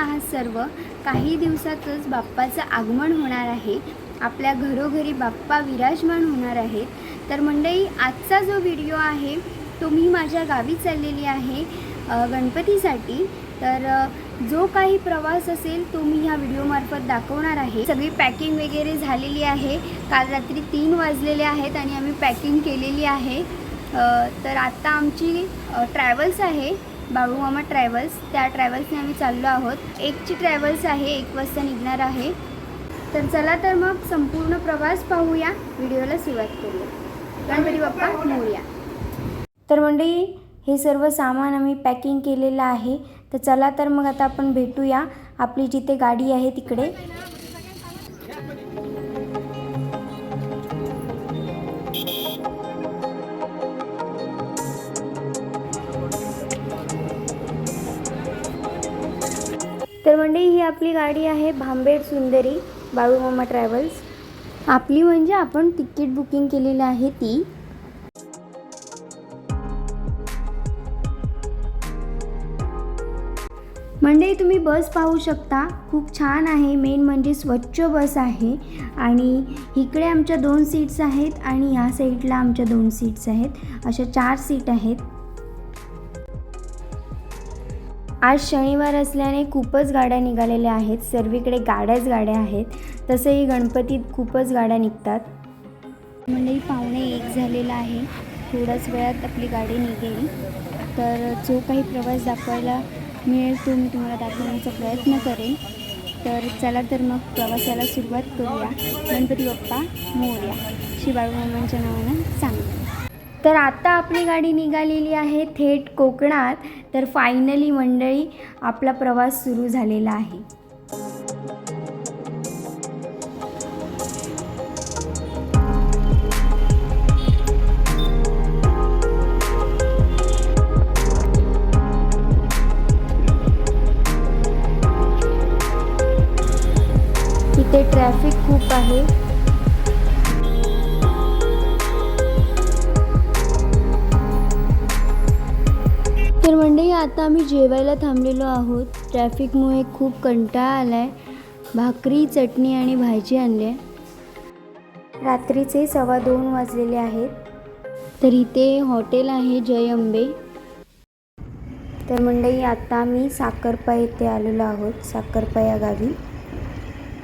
आहात सर्व काही दिवसातच बाप्पाचं आगमन होणार आहे. आपल्या घरोघरी बाप्पा विराजमान होणार आहेत. तर मंडळी आजचा जो व्हिडिओ आहे तो मी माझ्या गावी चाललेली आहे गणपतीसाठी. तर जो काही प्रवास असेल तो मी ह्या व्हिडिओमार्फत दाखवणार आहे. सगळी पॅकिंग वगैरे झालेली आहे. काल रात्री तीन वाजलेले आहेत आणि आम्ही पॅकिंग केलेली आहे. तर आत्ता आमची ट्रॅव्हल्स आहे. बाळूमामा ट्रॅव्हल्स त्या ट्रॅव्हल्सने आम्ही चाललो आहोत. एकची ट्रॅव्हल्स आहे एक वाजता निघणार आहे. तर चला तर मग संपूर्ण प्रवास पाहूया. व्हिडिओला सुरुवात करूया. गणपती बाप्पा मोरया. तर मंडळी हे सर्व सामान आम्ही पॅकिंग केलेलं आहे. तर चला तर मग आता आपण भेटूया. आपली जिथे गाडी आहे तिकडे. तर मंडळी ही आपली गाडी आहे भांबेड सुंदरी बाळूमामा ट्रॅव्हल्स. आपली म्हणजे आपण तिकीट बुकिंग केलेली आहे ती. मंडळी तुम्ही बस पाहू शकता. खूप छान आहे. मेन म्हणजे स्वच्छ बस आहे. आणि इकडे आमच्या दोन सीट्स आहेत आणि ह्या साईडला आमच्या दोन सीट्स आहेत. अशा चार सीट आहेत. आज शनिवार असल्याने खूपच गाड्या निघालेल्या आहेत. सर्वीकडे गाड्याच गाड्या आहेत. तसंही गणपतीत खूपच गाड्या निघतात. मंडळी पाहुणे एक झालेला आहे. थोड्याच वेळात आपली गाडी निघेल. तर जो काही प्रवास दाखवायला मिळेल तो मी तुम्हाला दाखवण्याचा प्रयत्न करेन. तर चला तर मग प्रवासाला सुरुवात करूया. गणपती बाप्पा मोर्या. श्री बाळूमामांच्या नावानं सांगतो तर आता आपली गाडी निघालेली आहे थेट कोकणात. तर फायनली मंडळी आपला प्रवास सुरू झालेला आहे. इथे ट्रॅफिक खूप आहे. आता आम्ही जेवायला थांबलेलो आहोत. ट्रॅफिकमुळे खूप कंटाळा आला आहे भाकरी चटणी आणि भाजी आणली आहे रात्रीचे सव्वा दोन वाजलेले आहेत. तर इथे हॉटेल आहे जय अंबे तर मंडई आता आम्ही साखरपा येथे आलेलो आहोत साखरपा या गावी.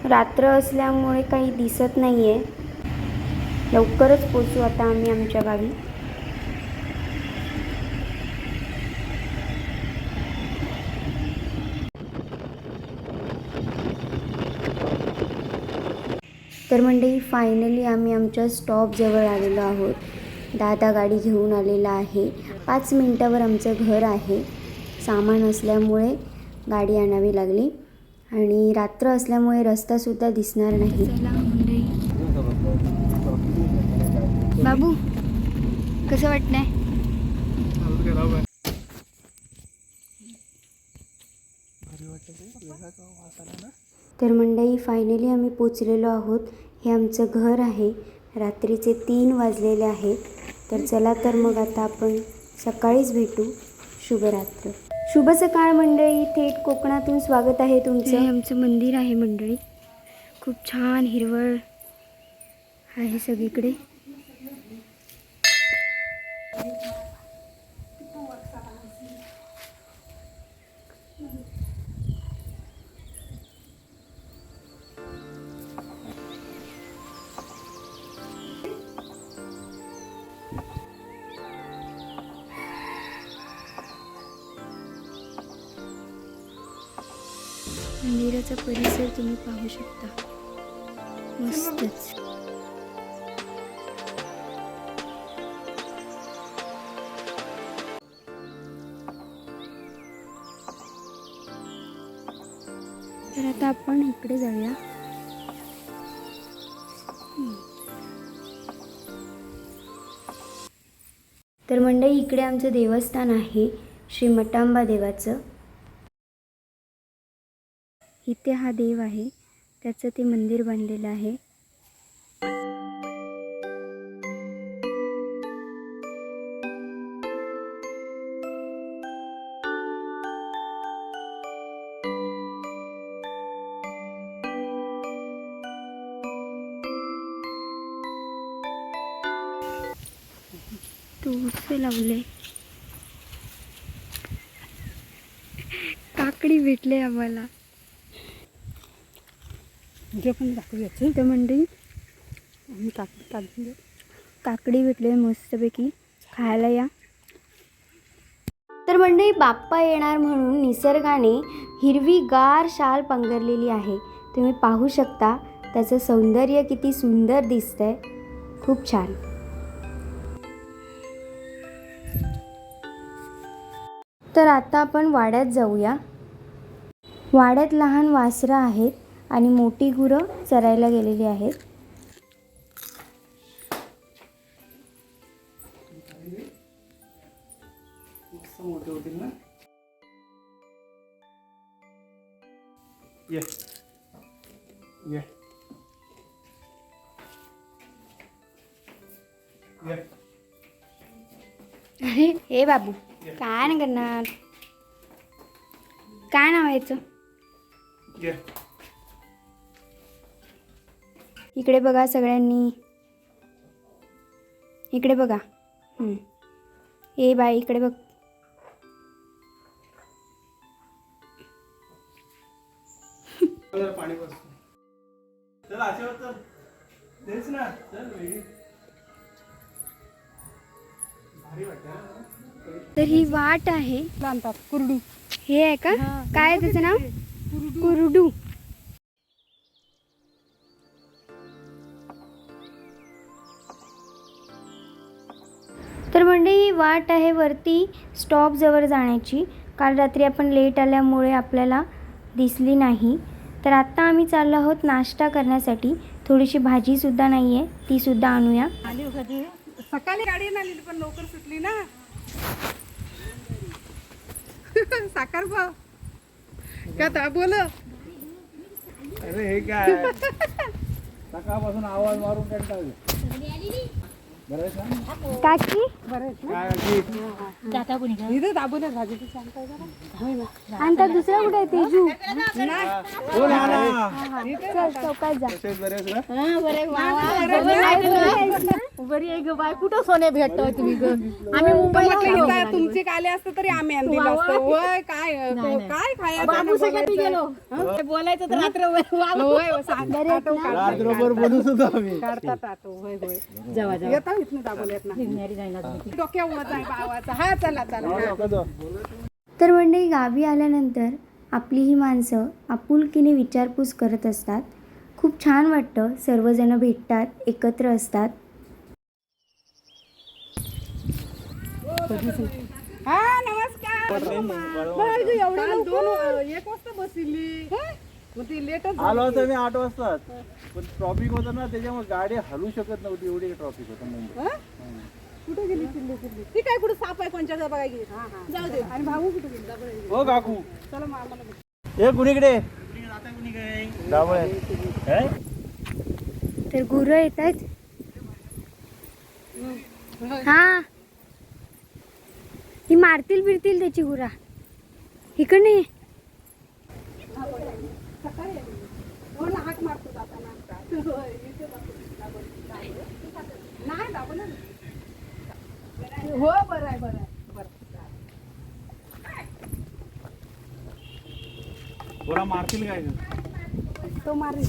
रात्र असल्यामुळे काही दिसत नाही आहे लवकरच पोचू आता आम्ही आमच्या गावी. तर मंडळी फायनली आम्ही आमच्या स्टॉपजवळ आलेलो आहोत. दादा गाडी घेऊन आलेला आहे. पाच मिनटावर आमचं घर आहे. सामान असल्यामुळे गाडी आणावी लागली. आणि रात्र असल्यामुळे रस्तासुद्धा दिसणार नाही. बाबू कसं वाटतंय. तर मंडळी फायनली आम्ही पोचलेलो आहोत. हे आमचं घर आहे. रात्रीचे तीन वाजलेले आहेत. तर चला तर मग आता आपण सकाळीच भेटू. शुभरात्र. शुभ सकाळ मंडळी. थेट कोकणातून स्वागत आहे तुमचं. हे आमचं मंदिर आहे मंडळी. खूप छान हिरवळ आहे सगळीकडे. मंदिराचा परिसर तुम्ही पाहू शकता. मस्तच. तर आता आपण इकडे जाऊया. तर मंडळी इकडे आमचं देवस्थान आहे श्री मटांबा देवाचं. आदित्य हा देव आहे. त्याचं ते मंदिर बांधलेलं आहे. लावले काकडी भेटले आम्हाला. पण दाखवूयाचं तर मंडळी आम्ही काकडी देऊ. काकडी भेटले मस्तपैकी. खायला या. तर मंडळी बाप्पा येणार म्हणून निसर्गाने हिरवी गार शाल पांघरलेली आहे. तुम्ही पाहू शकता त्याचं सौंदर्य किती सुंदर दिसतंय. खूप छान. तर आता आपण वाड्यात जाऊया. वाड्यात लहान वासरं आहेत. आणि मोठी गुरं चरायला गेलेली आहेत. ना? ये. ये. अरे हे बाबू काय नाही करणार? काय नाव याचं? ये. इकडे बघा सगळ्यांनी. इकडे बघा. हं. ए बाय इकडे बघ? तर ही वाट आहे. कुरडू. हे आहे का? काय आहे त्याचं नाव? कुरडू. वाट आहे वरती स्टॉपजवळ जाण्याची. काल रात्री आपण लेट आल्यामुळे आपल्याला दिसली नाही. तर आत्ता आम्ही चाललो आहोत नाश्ता करण्यासाठी. थोडीशी भाजीसुद्धा नाही आहे तीसुद्धा आणूया. कधी सकाळी गाडी नाही आली पण लवकर सुटली ना. साखर भाव का ता बोल अरे हे काय? सकाळपासून आवाज मारून कंटाळले बरं आहे का? काकी? आणि त्या दुसऱ्या कुठे आहे तेजू हो. चल चौकात जा. बरी आहे ग बाय. कुठं सोने भेटतोय तुम्ही ग? आम्ही मुंबईला तुमचे काले असतं तरी आम्ही आणली असतो. होय काय काय खायचं बाबू सगळं मी गेलो. हं? बोलायचं तर रात्र हो, रात्रभर बोलू सुद्धा आम्ही. काढतात आटो होय होय. जेव्हा जेव्हा येता इथनं आहे हा. चला चला. तर मंडळी गावी आल्यानंतर आपली ही माणसं आपुलकीने विचारपूस करत असतात. खूप छान वाटतं सर्वजण भेटतात एकत्र असतात. हा नमस्कार? एक वाजता बसली. मग ती लेटच आलो होतो मी आठ वाजता पण ट्रॉफिक होतं ना त्याच्यामुळे गाडी हलू शकत नव्हती एवढी ट्रॉफिक होतं मुंबईत. कुठे गेली चिल्ली चिल्ली ती काय कुठे साप आहे कोणच्या बघाय गेली? जाऊ दे. आणि भाऊ कुठे गेली. हो काकू. चला मग आम्हाला भेट. हे कुणीकडे डावळे काय? तर गुरं येत आहेत. हा. ही मारतील बिरतील त्याची गुरा. इकडे हो ना हाक मारतो जाताना. नाही. हो बरं आहे बरं आहे. बरं पोरा मारतील काय? तो मारली.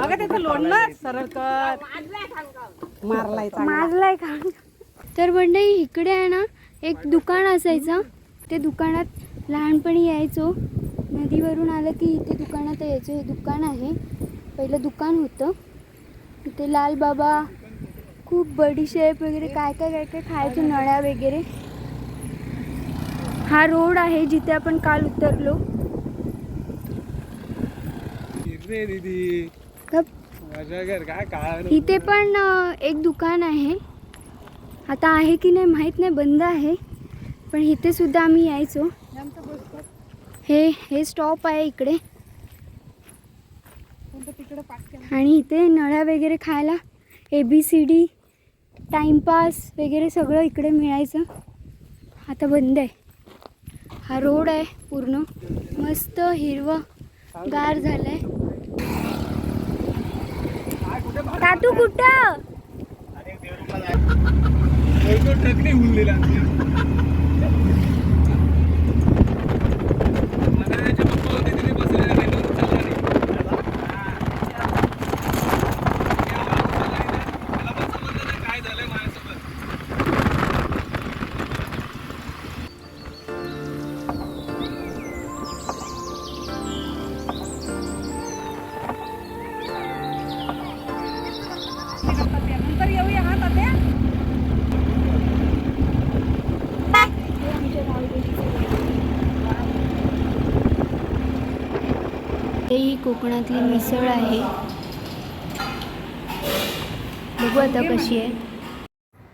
अगं त्याचं लोणलं सरळ कर मारलाय चांगला. मारलाय का? तर मंडळी इकडे आहे ना एक दुकान असायचं. ते दुकानात लहानपणी यायचो. नदीवरून आलं की इथे दुकानात यायचो. हे दुकान आहे. पहिलं दुकान होतं. इथे लालबाबा खूप बडीशेप वगैरे काय काय काय काय खायचो नळ्या वगैरे. हा रोड आहे जिथे आपण काल उतरलो. इथे पण एक दुकान आहे. आता आहे की नाही माहीत नाही बंद आहे. पण इथे सुद्धा आम्ही यायचो. हे हे स्टॉप आहे इकडे. आणि इथे नळ्या वगैरे खायला A B C D timepass वगैरे सगळं इकडे मिळायचं. आता बंद आहे. हा रोड आहे पूर्ण. मस्त हिरवं गार झालंय. टाटू कुठं? नंतर येऊया हा तात्या ही कोकणातली मिसळ आहे. बघू आता कशी आहे.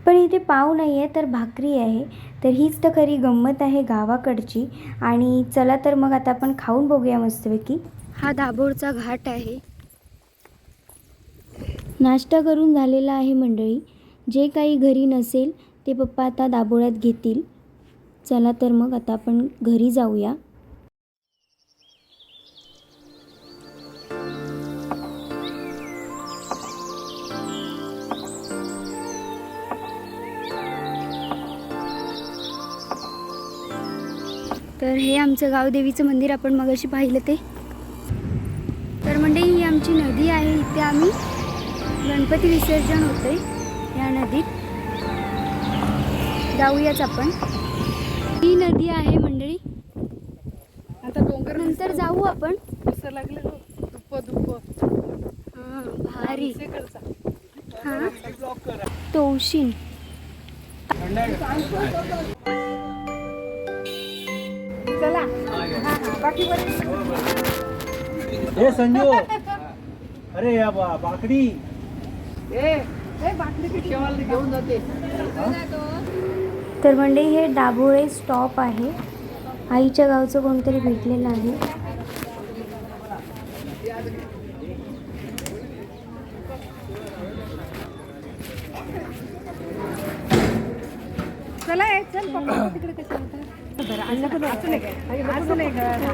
पण इथे पाव नाही आहे तर भाकरी आहे. तर हीच तर खरी गंमत आहे गावाकडची. आणि चला तर मग आता आपण खाऊन बघूया मस्तपैकी. हा दाभोळचा घाट आहे. नाश्ता करून झालेला आहे मंडळी. जे काही घरी नसेल ते पप्पा आता दाबोळ्यात घेतील. चला तर मग आता आपण घरी जाऊया. तर हे आमचं गावदेवीचं मंदिर आपण मगाशी पाहिलं ते. तर म्हणजे ही आमची नदी आहे. इथे आम्ही गणपती विसर्जन होते या नदीत. जाऊयाच आपण. ही नदी आहे मंडळी. आता डोंगर नंतर जाऊ आपण. कसं लागलं. दुप्प दुप्प हां भारी. हां. तोशिन. चला. हा हा संजू. अरे या बा बाकडी. तर म्हणजे हे डाभोळे स्टॉप आहे. आईच्या गावचं कोणतरी भेटलेलं आहे. चला चल पप्पा तिकडे कसं होतं बरं अन्न पण असं नाही काय असं नाही चल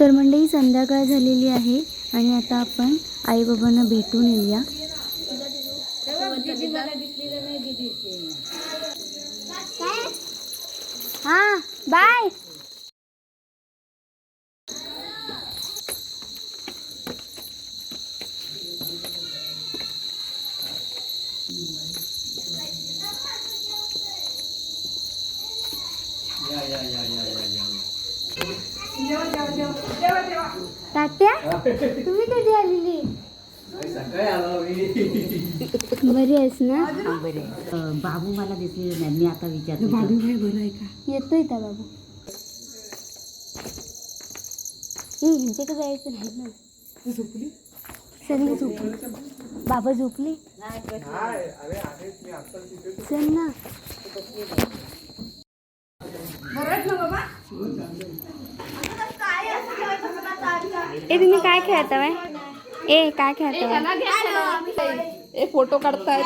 तर मंडळी संध्याकाळ झालेली आहे आणि आता आपण आई बाबांना भेटून येऊया. हा बाय. बरी आहेस ना अं, बाबू मला दिसलेलं नाही मी आता विचारते. बाबू भाई बरं आहे का? येतोय त्या बाबू. जायचं नाही ना. झोपली? सगळी झोपली? बाबा झोपले? चल ना. बरं आहेत ना बाबा? ए तुम्ही काय खेळता बाय ए काय खेळता ए फोटो काढताय?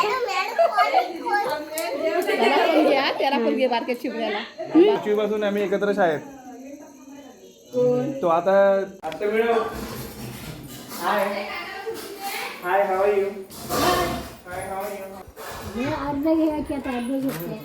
त्याला पण घ्या त्याला पण घे बारक्या पाचवी पासून आम्ही एकत्र शाळेत. तो आता आता मिळव. हाय हाय how you hi how you अर्धा घ्या की आता अर्धा घेतोय